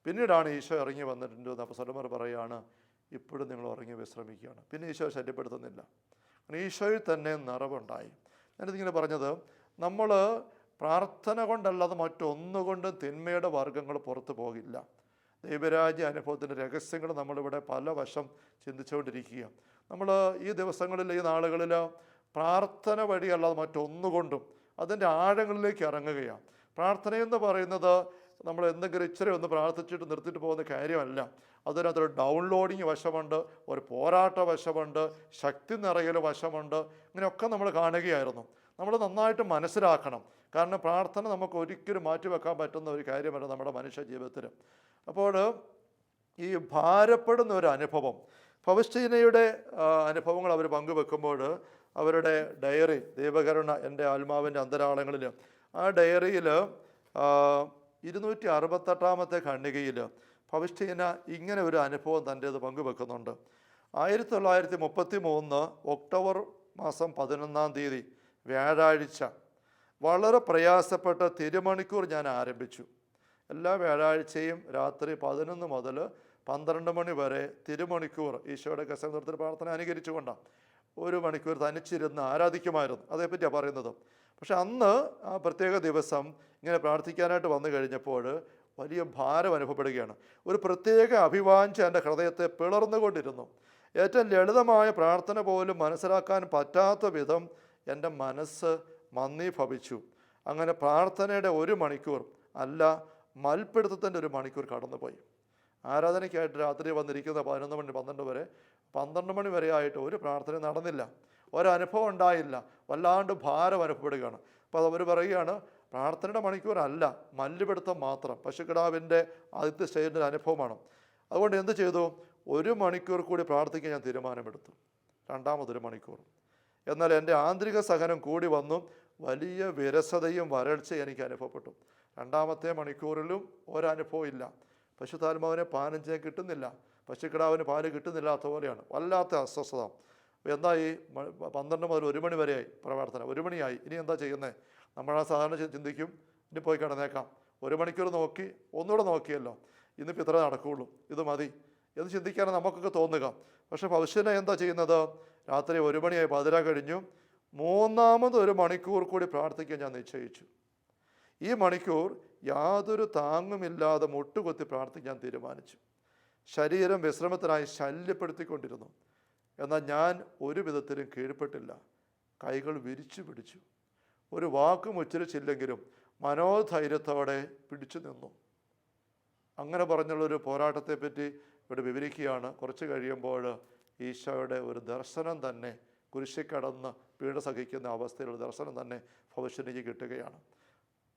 പിന്നീടാണ് ഈശോ ഇറങ്ങി വന്നിട്ടുണ്ട് അപ്പോൾ സ്വലമർ പറയുകയാണ് ഇപ്പോഴും നിങ്ങൾ ഉറങ്ങി വിശ്രമിക്കുകയാണ്. പിന്നെ ഈശോ ശല്യപ്പെടുത്തുന്നില്ല. അങ്ങനെ ഈശോയിൽ തന്നെ നിറവുണ്ടായി. ഞാനിതിങ്ങനെ പറഞ്ഞത് നമ്മൾ പ്രാർത്ഥന കൊണ്ടല്ലാതെ മറ്റൊന്നുകൊണ്ടും തിന്മയുടെ വർഗങ്ങൾ പുറത്തു പോകില്ല. ദൈവരാജ്യ അനുഭവത്തിന്റെ രഹസ്യങ്ങൾ നമ്മളിവിടെ പല വശം ചിന്തിച്ചുകൊണ്ടിരിക്കുക നമ്മൾ ഈ ദിവസങ്ങളിൽ ഈ നാളുകളിൽ പ്രാർത്ഥന വഴിയല്ലാതെ മറ്റൊന്നുകൊണ്ടും അതിന്റെ ആഴങ്ങളിലേക്ക് ഇറങ്ങുകയാണ് പ്രാർത്ഥനയെന്ന് പറയുന്നത് നമ്മൾ എന്തെങ്കിലും ഇച്ചിരി ഒന്ന് പ്രാർത്ഥിച്ചിട്ട് നിർത്തിയിട്ട് പോകുന്ന കാര്യമല്ല. അതിനകത്തൊരു ഡൗൺലോഡിങ് വശമുണ്ട് ഒരു പോരാട്ട വശമുണ്ട് ശക്തി നിറയൽ വശമുണ്ട് ഇങ്ങനെയൊക്കെ നമ്മൾ കാണുകയായിരുന്നു. നമ്മൾ നന്നായിട്ട് മനസ്സിലാക്കണം. കാരണം പ്രാർത്ഥന നമുക്ക് ഒരിക്കലും മാറ്റിവെക്കാൻ പറ്റുന്ന ഒരു കാര്യമല്ല നമ്മുടെ മനുഷ്യ ജീവിതത്തിൽ. അപ്പോൾ ഈ ഭാരപ്പെടുന്ന ഒരു അനുഭവം ഫവസ്റ്റീനയുടെ അനുഭവങ്ങൾ അവർ പങ്കുവെക്കുമ്പോൾ അവരുടെ ഡയറി ദൈവകരുണ എന്റെ ആത്മാവിന്റെ അന്തരാളങ്ങളിൽ ആ ഡയറിയിൽ ഇരുന്നൂറ്റി അറുപത്തെട്ടാമത്തെ ഖണ്ഡികയിൽ ഭവിഷ്ഠീന ഇങ്ങനെ ഒരു അനുഭവം തന്റേത് പങ്കുവെക്കുന്നുണ്ട്. ആയിരത്തി തൊള്ളായിരത്തി മുപ്പത്തി മൂന്ന് ഒക്ടോബർ മാസം പതിനൊന്നാം തീയതി വ്യാഴാഴ്ച വളരെ പ്രയാസപ്പെട്ട തിരുമണിക്കൂർ ഞാൻ ആരംഭിച്ചു. എല്ലാ വ്യാഴാഴ്ചയും രാത്രി പതിനൊന്ന് മുതൽ പന്ത്രണ്ട് മണി വരെ തിരുമണിക്കൂർ ഈശോയുടെ കസനത്തിൽ പ്രാർത്ഥന അനുകരിച്ചുകൊണ്ടാണ്. ഒരു മണിക്കൂർ തനിച്ചിരുന്ന് ആരാധിക്കുമായിരുന്നു. അതേപ്പറ്റിയാണ് പറയുന്നത്. പക്ഷെ അന്ന് ആ പ്രത്യേക ദിവസം ഇങ്ങനെ പ്രാർത്ഥിക്കാനായിട്ട് വന്നു കഴിഞ്ഞപ്പോൾ വലിയ ഭാരം അനുഭവപ്പെടുകയാണ്. ഒരു പ്രത്യേക അഭിവാഞ്ച എന്റെ ഹൃദയത്തെ പിളർന്നുകൊണ്ടിരുന്നു. ഏറ്റവും ലളിതമായ പ്രാർത്ഥന പോലും മനസ്സിലാക്കാൻ പറ്റാത്ത വിധം എന്റെ മനസ്സ് മന്ദീഭവിച്ചു. അങ്ങനെ പ്രാർത്ഥനയുടെ ഒരു മണിക്കൂർ അല്ല മൽപ്പിടുത്തത്തിന്റെ ഒരു മണിക്കൂർ കടന്നുപോയി. ആരാധനയ്ക്കായിട്ട് രാത്രി വന്നിരിക്കുന്ന പതിനൊന്ന് മണി പന്ത്രണ്ട് വരെ പന്ത്രണ്ട് മണി വരെ ആയിട്ട് ഒരു പ്രാർത്ഥന നടന്നില്ല. ഒരനുഭവം ഉണ്ടായില്ല. വല്ലാണ്ട് ഭാരം അനുഭവപ്പെടുകയാണ്. അപ്പോൾ അവർ പറയുകയാണ് പ്രാർത്ഥനയുടെ മണിക്കൂറല്ല മല്ലുപിടുത്തം മാത്രം. പശുക്കിടാവിന്റെ ആദ്യത്തെ സ്റ്റേജിന്റെ അനുഭവമാണ്. അതുകൊണ്ട് എന്ത് ചെയ്തു? ഒരു മണിക്കൂർ കൂടി പ്രാർത്ഥിക്കാൻ ഞാൻ തീരുമാനമെടുത്തു. രണ്ടാമതൊരു മണിക്കൂർ. എന്നാൽ എന്റെ ആന്തരിക സഹനം കൂടി വന്നു. വലിയ വിരസതയും വരൾച്ചയും എനിക്ക് അനുഭവപ്പെട്ടു. രണ്ടാമത്തെ മണിക്കൂറിലും ഒരനുഭവം ഇല്ല. പശുതാത്മാവിനെ പാനം ചെയ്യാൻ കിട്ടുന്നില്ല. പശുക്കിടാവിന് പാൽ കിട്ടുന്നില്ലാത്ത പോലെയാണ്. വല്ലാത്ത അസ്വസ്ഥത. അപ്പോൾ എന്താ ഈ മ- പന്ത്രണ്ട് മുതൽ ഒരു മണി വരെയായി പ്രവർത്തനം. ഒരു മണിയായി. ഇനി എന്താ ചെയ്യുന്നത് നമ്മൾ ആ സാധാരണ ചിന്തിക്കും. ഇനി പോയി കിടന്നേക്കാം. ഒരു മണിക്കൂർ നോക്കി ഒന്നുകൂടെ നോക്കിയല്ലോ. ഇന്നിപ്പോൾ ഇത്ര നടക്കുകയുള്ളൂ ഇത് മതി. എന്ന് ചിന്തിക്കാനാണ് നമുക്കൊക്കെ തോന്നുക. പക്ഷെ ഭവിഷ്യനെ എന്താ ചെയ്യുന്നത്? രാത്രി ഒരു മണിയായി പതിര കഴിഞ്ഞു. മൂന്നാമത് ഒരു മണിക്കൂർ കൂടി പ്രാർത്ഥിക്കാൻ ഞാൻ നിശ്ചയിച്ചു. ഈ മണിക്കൂർ യാതൊരു താങ്ങുമില്ലാതെ മുട്ടുകുത്തി പ്രാർത്ഥിക്കാൻ തീരുമാനിച്ചു. ശരീരം വിശ്രമത്തിനായി ശല്യപ്പെടുത്തിക്കൊണ്ടിരുന്നു. എന്നാൽ ഞാൻ ഒരു വിധത്തിലും കീഴ്പ്പെട്ടില്ല. കൈകൾ വിരിച്ചു പിടിച്ചു. ഒരു വാക്കും ഉച്ചരിച്ചില്ലെങ്കിലും മനോധൈര്യത്തോടെ പിടിച്ചു നിന്നു. അങ്ങനെ പറഞ്ഞുള്ളൊരു പോരാട്ടത്തെപ്പറ്റി ഇവിടെ വിവരിക്കുകയാണ്. കുറച്ച് കഴിയുമ്പോൾ ഈശോയുടെ ഒരു ദർശനം തന്നെ കുരിശിക്കടന്ന് പീഡ സഹിക്കുന്ന അവസ്ഥയിലുള്ള ദർശനം തന്നെ ഭവിഷ്യനിക്ക് കിട്ടുകയാണ്.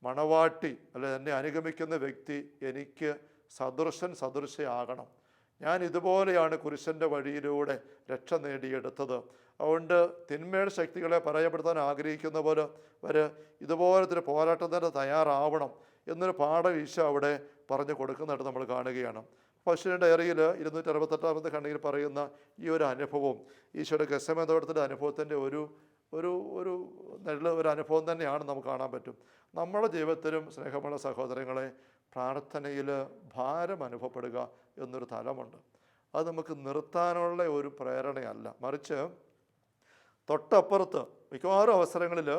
മണവാട്ടി അല്ലെ എന്നെ അനുഗമിക്കുന്ന വ്യക്തി എനിക്ക് സദൃശൻ സദൃശയാകണം. ഞാൻ ഇതുപോലെയാണ് കുരിശന്റെ വഴിയിലൂടെ രക്ഷ നേടിയെടുത്തത്. അതുകൊണ്ട് തിന്മയുടെ ശക്തികളെ പരാജയപ്പെടുത്താൻ ആഗ്രഹിക്കുന്ന പോലെ വരെ ഇതുപോലത്തെ പോരാട്ടത്തിന് തയ്യാറാവണം എന്നൊരു പാഠം ഈശോ അവിടെ പറഞ്ഞു കൊടുക്കുന്നതായിട്ട് നമ്മൾ കാണുകയാണ്. പശുവിന്റെ ഡയറിയിൽ ഇരുന്നൂറ്റി അറുപത്തെട്ടാമത്തെ ഖണ്ഡിയിൽ പറയുന്ന ഈ ഒരു അനുഭവം ഈശോയുടെ ഗസമേതോടത്തിന്റെ അനുഭവത്തിന്റെ ഒരു ഒരു ഒരു നല്ല ഒരു അനുഭവം തന്നെയാണ് നമുക്ക് കാണാൻ പറ്റും. നമ്മുടെ ജീവിതത്തിലും സ്നേഹമുള്ള സഹോദരങ്ങളെ പ്രാർത്ഥനയിൽ ഭാരം അനുഭവപ്പെടുക എന്നൊരു തലമുണ്ട്. അത് നമുക്ക് നിർത്താനുള്ള ഒരു പ്രേരണയല്ല. മറിച്ച് തൊട്ടപ്പുറത്ത് മിക്കവാറും അവസരങ്ങളിൽ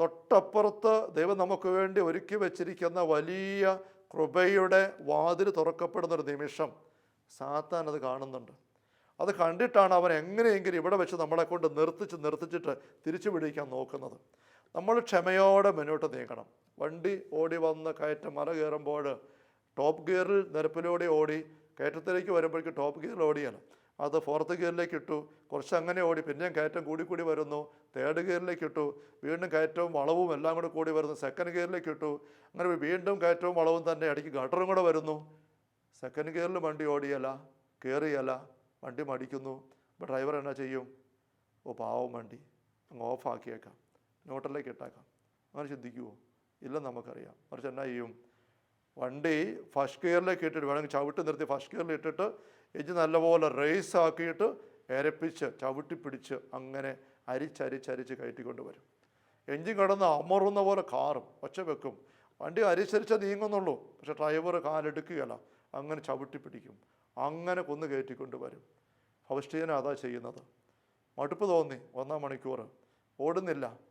തൊട്ടപ്പുറത്ത് ദൈവം നമുക്ക് വേണ്ടി ഒരുക്കി വച്ചിരിക്കുന്ന വലിയ കൃപയുടെ വാതിൽ തുറക്കപ്പെടുന്ന ഒരു നിമിഷം സാത്താൻ അത് കാണുന്നുണ്ട്. അത് കണ്ടിട്ടാണ് അവൻ എങ്ങനെയെങ്കിലും ഇവിടെ വെച്ച് നമ്മളെ കൊണ്ട് നിർത്തിച്ച് നിർത്തിച്ചിട്ട് തിരിച്ചു പിടിക്കാൻ നോക്കുന്നത്. നമ്മൾ ക്ഷമയോടെ മുന്നോട്ട് നീങ്ങണം. വണ്ടി ഓടി വന്ന് കയറ്റം മല കയറുമ്പോൾ ടോപ്പ് ഗിയറിൽ നിരപ്പിലൂടെ ഓടി കയറ്റത്തിലേക്ക് വരുമ്പോഴേക്കും ടോപ്പ് ഗിയറിൽ ഓടിയാണ്. അത് ഫോർത്ത് ഗിയറിലേക്ക് ഇട്ടു കുറച്ച് അങ്ങനെ ഓടി പിന്നെയും കയറ്റം കൂടി കൂടി വരുന്നു. തേർഡ് ഗിയറിലേക്ക് ഇട്ടു വീണ്ടും കയറ്റവും വളവും എല്ലാം കൂടെ കൂടി വരുന്നു. സെക്കൻഡ് ഗിയറിലേക്ക് ഇട്ടു അങ്ങനെ വീണ്ടും കയറ്റവും വളവും തന്നെ ഇടയ്ക്ക് ഗട്ടറും കൂടെ വരുന്നു. സെക്കൻഡ് ഗിയറിൽ വണ്ടി ഓടിയല്ല കയറിയല്ല വണ്ടി മടിക്കുന്നു. അപ്പോൾ ഡ്രൈവർ എന്നാ ചെയ്യും? ഓ പാവം വണ്ടി അങ്ങ് ഓഫാക്കിയേക്കാം ന്യൂട്രലിലേക്ക് ഇട്ടേക്കാം. അങ്ങനെ ചിന്തിക്കുമോ ഇല്ല നമുക്കറിയാം. മറിച്ച് എന്നാ ചെയ്യും? വണ്ടി ഫസ്റ്റ് ഗിയറിലേക്ക് ഇട്ടിട്ട് വേണമെങ്കിൽ ചവിട്ടി നിർത്തി ഫസ്റ്റ് ഗിയറിൽ ഇട്ടിട്ട് എഞ്ചിൻ നല്ലപോലെ റേസ് ആക്കിയിട്ട് എരപ്പിച്ച് ചവിട്ടി പിടിച്ച് അങ്ങനെ അരിച്ചരിച്ചരിച്ച് കയറ്റിക്കൊണ്ട് വരും. എഞ്ചിൻ കിടന്ന് അമറുന്ന പോലെ കാറും ഒച്ച വെക്കും. വണ്ടി അരിച്ചരിച്ച നീങ്ങുന്നുള്ളൂ. പക്ഷെ ഡ്രൈവർ കാലെടുക്കുകയല്ല. അങ്ങനെ ചവിട്ടി പിടിക്കും. അങ്ങനെ കൊന്നു കയറ്റിക്കൊണ്ട് വരും. ഫൗസ്റ്റീന അതാ ചെയ്യുന്നത്. മടുപ്പ് തോന്നി. ഒന്നാം മണിക്കൂർ ഓടുന്നില്ല.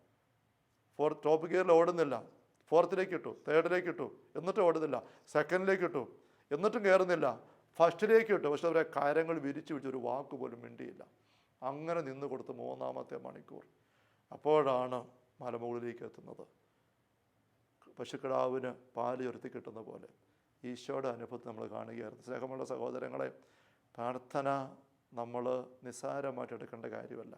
Four top ഗിയറിൽ ഓടുന്നില്ല. ഫോർത്തിലേക്ക് ഇട്ടു തേർഡിലേക്ക് ഇട്ടു എന്നിട്ടും ഓടുന്നില്ല. സെക്കൻഡിലേക്ക് ഇട്ടു എന്നിട്ടും കയറുന്നില്ല ഫസ്റ്റിലേക്ക് ഇട്ടു പക്ഷെ അവരെ കാര്യങ്ങൾ വിരിച്ചു പിടിച്ച് ഒരു വാക്ക് പോലും മിണ്ടിയില്ല. അങ്ങനെ നിന്ന് കൊടുത്ത് മൂന്നാമത്തെ മണിക്കൂർ. അപ്പോഴാണ് മലമുകളിലേക്ക് എത്തുന്നത്. പശുക്കിടാവിന് പാൽ ഉയർത്തി കിട്ടുന്ന പോലെ ഈശോയുടെ അനുഭവത്തിൽ നമ്മൾ കാണുകയായിരുന്നു. സ്നേഹമുള്ള സഹോദരങ്ങളെ പ്രാർത്ഥന നമ്മൾ നിസ്സാരമായിട്ട് എടുക്കേണ്ട കാര്യമല്ല.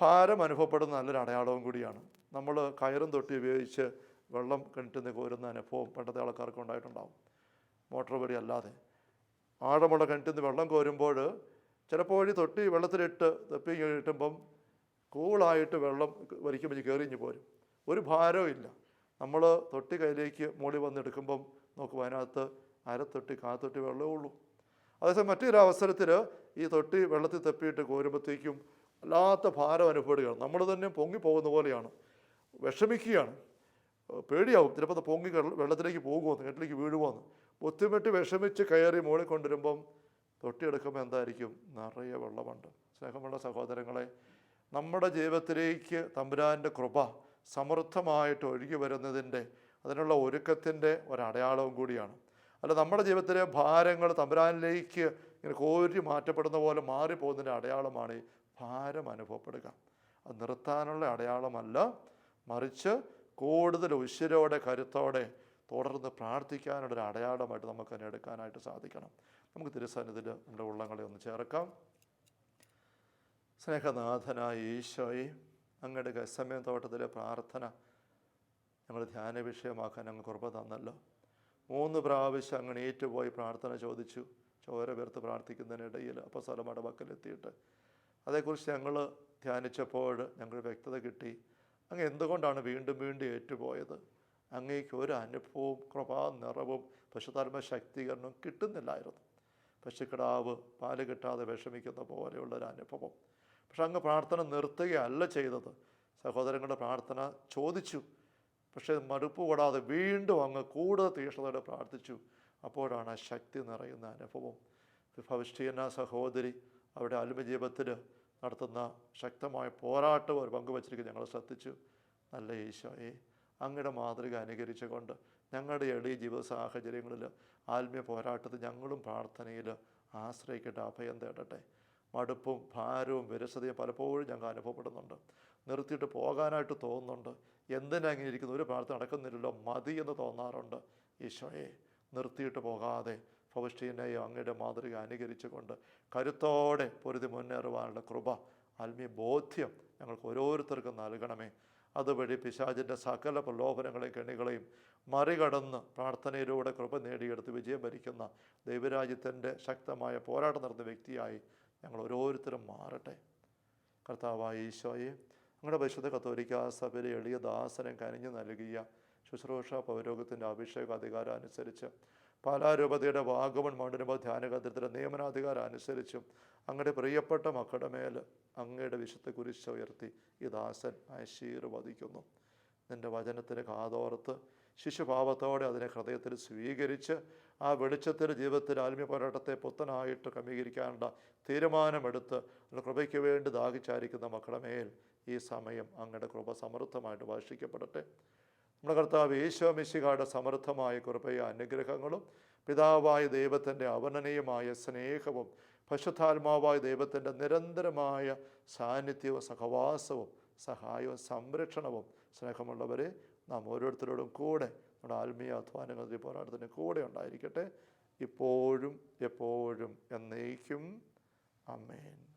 ഭാരം അനുഭവപ്പെടുന്ന നല്ലൊരു അടയാളവും കൂടിയാണ്. നമ്മൾ കയറും തൊട്ടി ഉപയോഗിച്ച് വെള്ളം കിണറ്റിൽ കോരുന്ന അനുഭവം പണ്ടത്തെ ആൾക്കാർക്ക് ഉണ്ടായിട്ടുണ്ടാവും. മോട്ടോർ വഴി അല്ലാതെ. ആഴമുള്ള കിണറ്റിൽ നിന്ന് വെള്ളം കോരുമ്പോൾ ചിലപ്പോൾ വഴി തൊട്ടി വെള്ളത്തിലിട്ട് തപ്പി കിട്ടുമ്പം കൂളായിട്ട് വെള്ളം വലിക്കുമ്പോൾ കയറിഞ്ഞ് പോരും. ഒരു ഭാരവും ഇല്ല. നമ്മൾ തൊട്ടി കയ്യിലേക്ക് മോളി വന്നെടുക്കുമ്പം നോക്കുമ്പോൾ അതിനകത്ത് അരത്തൊട്ടി കാത്തൊട്ടി വെള്ളമേ ഉള്ളൂ. അതേസമയം മറ്റൊരു അവസരത്തിൽ ഈ തൊട്ടി വെള്ളത്തിൽ തപ്പിയിട്ട് കോരുമ്പോഴത്തേക്കും വല്ലാത്ത ഭാരം അനുഭവപ്പെടുകയാണ്. നമ്മൾ തന്നെ പൊങ്ങി പോകുന്ന പോലെയാണ്. വിഷമിക്കുകയാണ്. പേടിയാവും. ചിലപ്പോൾ പൊങ്ങി വെള്ളത്തിലേക്ക് പോകുമെന്ന് കിണറ്റിലേക്ക് വീഴുമോന്ന് ബുദ്ധിമുട്ടി വിഷമിച്ച് കയറി മുകളിൽ കൊണ്ടുവരുമ്പം തൊട്ടിയെടുക്കുമ്പോൾ എന്തായിരിക്കും? നിറയെ വെള്ളമുണ്ട്. സ്നേഹമുള്ള സഹോദരങ്ങളെ നമ്മുടെ ജീവിതത്തിലേക്ക് തമ്പുരാന്റെ കൃപ സമൃദ്ധമായിട്ട് ഒഴുകി വരുന്നതിന്റെ അതിനുള്ള ഒരുക്കത്തിന്റെ ഒരടയാളവും കൂടിയാണ്. അല്ല നമ്മുടെ ജീവിതത്തിലെ ഭാരങ്ങൾ തമ്പുരാനിലേക്ക് ഇങ്ങനെ കോരി മാറ്റപ്പെടുന്ന പോലെ മാറിപ്പോകുന്നതിന്റെ അടയാളമാണ് ഭാരം അനുഭവപ്പെടുക. അത് നിർത്താനുള്ള അടയാളമല്ല മറിച്ച് കൂടുതൽ ഉശിരോടെ കരുത്തോടെ തുടർന്ന് പ്രാർത്ഥിക്കാനുള്ളൊരു അടയാളമായിട്ട് നമുക്ക് തന്നെ എടുക്കാനായിട്ട് സാധിക്കണം. നമുക്ക് തിരുസന്നിധിയിൽ നമ്മുടെ ഉള്ളങ്ങളെ ഒന്ന് ചേർക്കാം. സ്നേഹനാഥനായ ഈശോയെ അങ്ങയുടെ ഗസമയം തോട്ടത്തിലെ പ്രാർത്ഥന ഞങ്ങൾ ധ്യാന വിഷയമാക്കാൻ ഞങ്ങൾ കൃപ തന്നല്ലോ. മൂന്ന് പ്രാവശ്യം അങ്ങനെ ഏറ്റുപോയി പ്രാർത്ഥന ചോദിച്ചു ചോര പേർത്ത് പ്രാർത്ഥിക്കുന്നതിനിടയിൽ അപ്പോൾ സ്ഥലം വക്കലെത്തിയിട്ട് അതേക്കുറിച്ച് ഞങ്ങൾ ധ്യാനിച്ചപ്പോൾ ഞങ്ങൾ വ്യക്തത കിട്ടി. അങ്ങ് എന്തുകൊണ്ടാണ് വീണ്ടും വീണ്ടും ഏറ്റുപോയത്? അങ്ങേക്ക് ഒരു അനുഭവവും കൃപാ നിറവും പശുതാത്മ ശക്തീകരണവും കിട്ടുന്നില്ലായിരുന്നു. പശുക്കിടാവ് പാൽ കിട്ടാതെ വിഷമിക്കുന്ന പോലെയുള്ളൊരു അനുഭവം. പക്ഷെ അങ്ങ് പ്രാർത്ഥന നിർത്തുകയല്ല ചെയ്തത്. സഹോദരങ്ങളുടെ പ്രാർത്ഥന ചോദിച്ചു. പക്ഷേ മടുപ്പ് കൂടാതെ വീണ്ടും അങ്ങ് കൂടുതൽ തീക്ഷ്ണതയോടെ പ്രാർത്ഥിച്ചു. അപ്പോഴാണ് ആ ശക്തി നിറയുന്ന അനുഭവം. ഭവിഷ്ഠീന സഹോദരി അവിടെ ആത്മജീവിതത്തിൽ നടത്തുന്ന ശക്തമായ പോരാട്ടം ഒരു പങ്കുവച്ചിരിക്കുന്നത് ഞങ്ങൾ ശ്രദ്ധിച്ചു. നല്ല ഈശോയെ അങ്ങയുടെ മാതൃക അനുകരിച്ചുകൊണ്ട് ഞങ്ങളുടെ എളിയ ജീവിത സാഹചര്യങ്ങളിൽ ആത്മീയ പോരാട്ടത്തിൽ ഞങ്ങളും പ്രാർത്ഥനയിൽ ആശ്രയിക്കട്ടെ. അഭയം തേടട്ടെ. മടുപ്പും ഭാരവും വിരസതയും പലപ്പോഴും ഞങ്ങൾ അനുഭവപ്പെടുന്നുണ്ട്. നിർത്തിയിട്ട് പോകാനായിട്ട് തോന്നുന്നുണ്ട്. എന്തിനാ ഇങ്ങനെ ഇരിക്കുന്നു? ഒരു പ്രാർത്ഥന നടക്കുന്നില്ലല്ലോ. മതി എന്ന് തോന്നാറുണ്ട്. ഈശോയെ നിർത്തിയിട്ട് പോകാതെ ഫൗസ്റ്റീനെയും അങ്ങയുടെ മാതൃക അനുകരിച്ചുകൊണ്ട് കരുത്തോടെ പൊരുതി മുന്നേറുവാനുള്ള കൃപ ആത്മീയ ബോധ്യം ഞങ്ങൾക്ക് ഓരോരുത്തർക്കും നൽകണമേ. അതുവഴി പിശാചിന്റെ സകല പ്രലോഭനങ്ങളെയും കെണികളെയും മറികടന്ന് പ്രാർത്ഥനയിലൂടെ കൃപ നേടിയെടുത്ത് വിജയം ഭരിക്കുന്ന ദൈവരാജ്യത്തിന്റെ ശക്തമായ പോരാട്ടം നടന്ന വ്യക്തിയായി ഞങ്ങൾ ഓരോരുത്തരും മാറട്ടെ. കർത്താവായ ഈശോയെ ഞങ്ങളുടെ പരിശുദ്ധ കത്തോലിക്ക സഭയിലെ എളിയ ദാസനം കനിഞ്ഞു നൽകിയ ശുശ്രൂഷ പൗരോഗത്തിന്റെ അഭിഷേക അധികാരം അനുസരിച്ച് പാലാരൂപതയുടെ വാഗമൺ മണ്ഡലമ ധ്യാനകേന്ദ്രത്തിലെ നിയമനാധികാരം അനുസരിച്ചും അങ്ങയുടെ പ്രിയപ്പെട്ട മക്കളുടെ മേൽ അങ്ങയുടെ വിശുദ്ധ കുരിശ് ഉയർത്തി ഈ ദാസൻ ആശീർവദിക്കുന്നു. നിന്റെ വചനത്തിന് കാതോർത്ത് ശിശുഭാവത്തോടെ അതിനെ ഹൃദയത്തിൽ സ്വീകരിച്ച് ആ വെളിച്ചത്തിൽ ജീവിതത്തിൽ ആത്മീയ പോരാട്ടത്തെ പുത്തനായിട്ട് ക്രമീകരിക്കാനുള്ള തീരുമാനമെടുത്ത് കൃപയ്ക്ക് വേണ്ടി ദാഹിച്ചായിരിക്കുന്ന മക്കളുടെ മേൽ ഈ സമയം അങ്ങയുടെ കൃപ സമൃദ്ധമായിട്ട് ഭാഷിക്കപ്പെടട്ടെ നമ്മുടെ കർത്താവ് ഈശോ മിശിഹായുടെ സമൃദ്ധമായ കൃപയും അനുഗ്രഹങ്ങളും പിതാവായ ദൈവത്തിന്റെ അവർണനീയമായ സ്നേഹവും പശുദ്ധാത്മാവായ ദൈവത്തിന്റെ നിരന്തരമായ സാന്നിധ്യവും സഹവാസവും സഹായവും സംരക്ഷണവും സ്നേഹമുള്ളവരെ നാം ഓരോരുത്തരോടും കൂടെ നമ്മുടെ ആത്മീയ അധ്വാനങ്ങളുടെ പോരാട്ടത്തിന് കൂടെ ഉണ്ടായിരിക്കട്ടെ. ഇപ്പോഴും എപ്പോഴും എന്നേക്കും. അമ്മേൻ